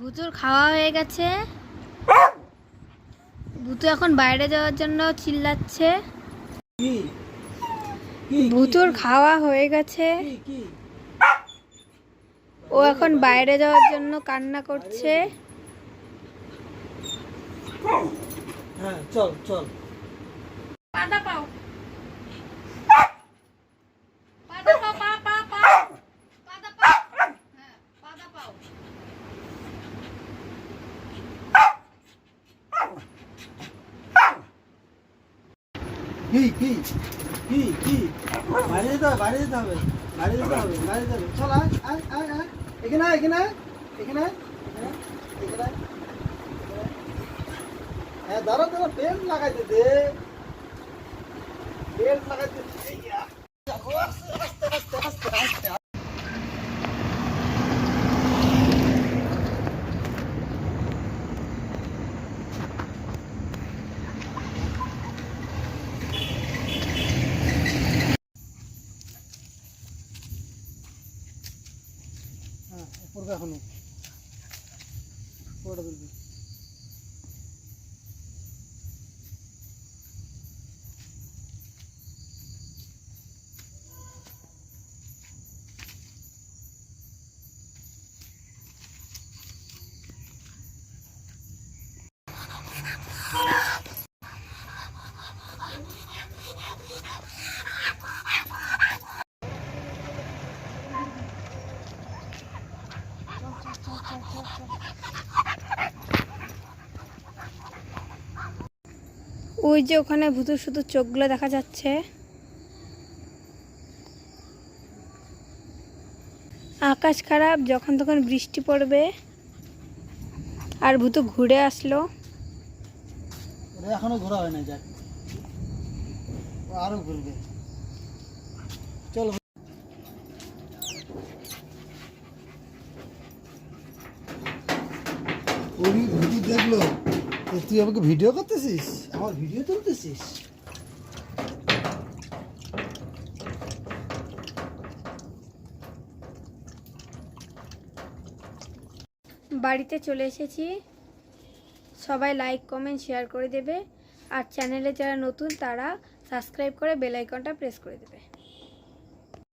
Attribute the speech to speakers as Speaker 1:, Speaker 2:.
Speaker 1: ভুতুর খাওয়া হয়ে গেছে। ভুতু এখন বাইরে যাওয়ার জন্য চিল্লাচ্ছে। ভুতুর খাওয়া হয়ে গেছে। ও এখন বাইরে যাওয়ার জন্য কান্না করছে।
Speaker 2: হ্যাঁ চল চল। কি কি কি হবে বাইরে যেতে হবে বাইরে যেতে হবে বাইরে যেতে হবে। চল, আয় আয় এখানে এখানে। হ্যাঁ দাঁড়া দাঁড়া পেন লাগাইতে দে হ্যাঁ উপর এখনও ওটা
Speaker 1: ওই যে ওখানে ভুতুর শুধু চোখগুলো দেখা যাচ্ছে। আকাশ খারাপ, যখন তখন বৃষ্টি পড়বে। আর ভূতু ঘুরে আসলো।
Speaker 2: এখনও ঘোরা হয় না যাক। আরও ঘুরবে। চল দেখল। তুই আমাকে ভিডিও করতেছিস? আমার ভিডিও তুলতেছিস?
Speaker 1: বাড়িতে চলে এসেছি। সবাই লাইক কমেন্ট শেয়ার করে দেবে। আর চ্যানেলে যারা নতুন, তারা সাবস্ক্রাইব করে বেল আইকনটা প্রেস করে দেবে।